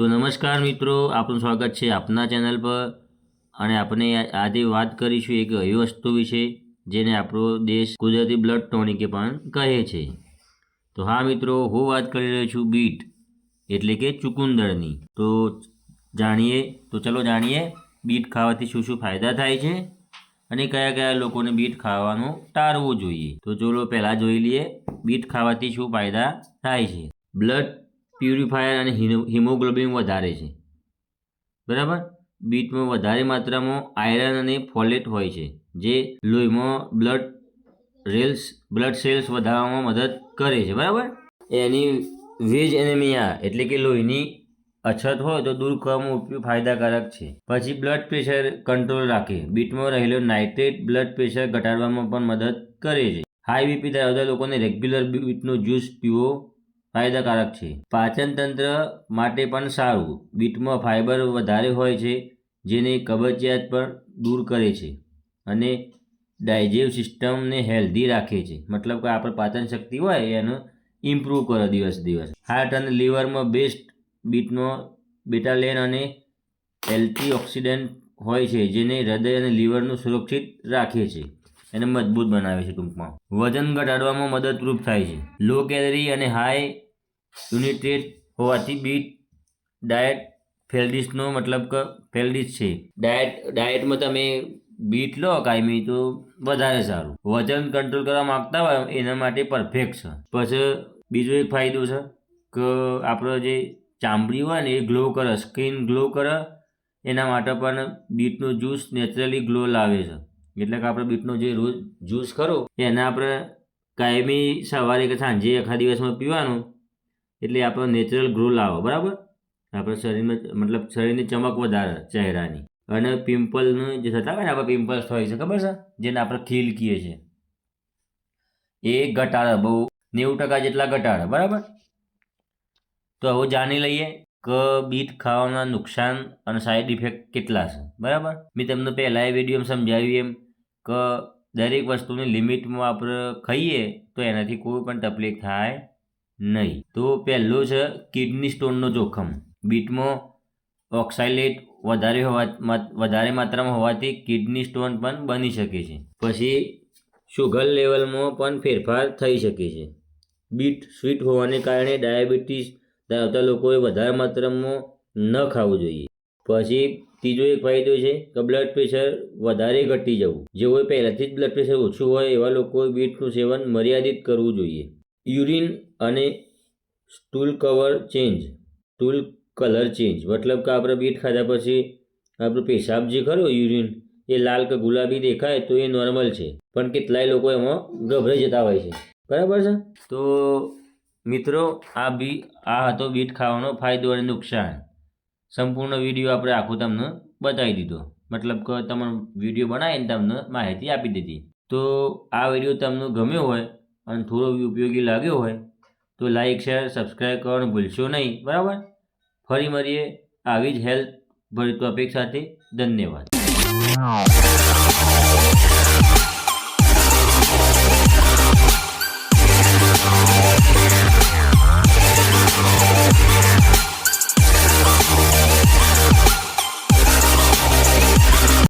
તો નમસ્કાર મિત્રો, આપનું સ્વાગત છે આપના ચેનલ પર. અને આપણે આજે વાત કરીશું એક એવી વસ્તુ વિશે, જેને આપણો દેશ કુદરતી બ્લડ ટોનિકે પણ કહે છે. તો હા મિત્રો, હું વાત કરી રહ્યો છું બીટ, એટલે કે ચુકુંદરની. તો જાણીએ, તો ચલો જાણીએ બીટ ખાવાથી શું શું ફાયદા થાય છે અને કયા કયા લોકોને બીટ ખાવાનું ટાળવું જોઈએ. તો ચલો પહેલાં જોઈ લઈએ, બીટ ખાવાથી શું ફાયદા થાય છે. બ્લડ પ્યુરિફાયર અને હિમોગ્લોબિન વધારે છે. બરાબર? બીટમાં વધારે માત્રામાં આયરન અને ફોલેટ હોય છે, જે લોહીમાં બ્લડ રેલ્સ, બ્લડ સેલ્સ વધારવામાં મદદ કરે છે, બરાબર? એની વેજ એનેમિયા એટલે કે લોહીની અછત હોય તો દૂર કરવામાં ઉપયોગ ફાયદાકારક છે. પછી બ્લડ પ્રેશર કંટ્રોલ રાખે. બીટમાં રહેલો નાઇટ્રેટ બ્લડ પ્રેશર ઘટાડવામાં પણ મદદ કરે છે. હાઈ બીપી ધરાવતા લોકોને રેગ્યુલર બીટનો જ્યુસ પીવો ફાયદાકારક છે. પાચન તંત્ર માટે પણ સારું. બીટમાં ફાઇબર વધારે હોય છે, જેને કબજિયાત પણ દૂર કરે છે અને ડાયજેવ સિસ્ટમને હેલ્ધી રાખે છે. મતલબ કે આપણે પાચન શક્તિ હોય એનું ઇમ્પ્રૂવ કરો દિવસ દિવસ. હાર્ટ અને લીવરમાં બેસ્ટ બીટનો બેટાલેન અને એલ્ટી ઓક્સિડન્ટ હોય છે, જેને હૃદય અને લીવરનું સુરક્ષિત રાખે છે. એને મજબૂત બનાવે છે ટૂંકમાં. વજન ઘટાડવામાં મદદરૂપ થાય છે. લો કેલરી અને હાઈ યુનિટ્રેટ હોવાથી બીટ ડાયટ ફેલ્ડિસનો મતલબ કે ફેલ્ડિસ છે. ડાયટ, ડાયટમાં તમે બીટ લો કાયમી તો વધારે સારું. વજન કંટ્રોલ કરવા માંગતા હોય એના માટે પરફેક્ટ છે. પછી બીજો એક ફાયદો છે કે આપણો જે ચામડી હોય ને એ ગ્લો કરે, સ્કિન ગ્લો કરે, એના માટે પણ બીટનો જ્યુસ નેચરલી ગ્લો લાવે છે. એટલે કે આપણે બીટનો જે રોજ જ્યુસ ખરો, એને આપણે કાયમી સવારે કે સાંજે આખા દિવસમાં પીવાનું. એટલે આપણો નેચરલ ગ્રો લાવો બરાબર? આપણે શરીરમાં મતલબ શરીરની ચમક વધારે ચહેરાની. અને પિમ્પલનું જે થતા હોય ને આપણે પિમ્પલ્સ થાય છે, ખબર છે? જેને આપણે ખીલ કહીએ છીએ. એ ઘટાડે, બહુ નેવું ટકા જેટલા ઘટાડે, બરાબર? તો હવે જાણી લઈએ કે બીટ ખાવાના નુકસાન અને સાઈડ ઇફેક્ટ કેટલા છે, બરાબર? મેં તમને પહેલાં એ વિડીયોમાં સમજાવ્યું એમ કે દરેક વસ્તુની લિમિટમાં આપણે ખાઈએ તો એનાથી કોઈ પણ તકલીફ થાય નહીં. તો પહેલું છે કિડની સ્ટોનનો જોખમ. બીટમાં ઓક્સાઇલેટ વધારે હોવા વધારે માત્રામાં હોવાથી કિડની સ્ટોન પણ બની શકે છે. પછી શુગર લેવલમાં પણ ફેરફાર થઈ શકે છે. બીટ સ્વીટ હોવાને કારણે ડાયાબિટીસ ધરાવતા લોકોએ વધારે માત્રામાં ન ખાવું જોઈએ. પછી ત્રીજો એક ફાયદો છે કે બ્લડ પ્રેશર વધારે ઘટી જવું. જેઓએ પહેલાંથી જ બ્લડ પ્રેશર ઓછું હોય એવા લોકોએ બીટનું સેવન મર્યાદિત કરવું જોઈએ. યુરિન અને stool colour change stool colour change મતલબ કે આપણે બીટ ખાધા પછી આપણો પેશાબ જે ખરો યુરિન, એ લાલ કે ગુલાબી દેખાય તો એ નોર્મલ છે. પણ કેટલાય લોકો એમાં ગભરાઈ જતા હોય છે. બરાબર છે? તો મિત્રો, આ બી, આ હતો બીટ ખાવાનો ફાયદો અને નુકસાન. સંપૂર્ણ વીડિયો આપણે આખો તમને બતાવી દીધો. મતલબ કે તમને વીડિયો બનાવીને તમને માહિતી આપી દીધી. તો આ વીડિયો તમને ગમ્યો હોય અને થોડો ઉપયોગી લાગ્યો હોય, તો લાઈક, શેર, સબસ્ક્રાઈબ કરવાનું ભૂલશો નહીં. બરાબર? ફરી મળીએ. આવી જ હેલ્થ ભરી ટોપિક સાથે ધન્યવાદ.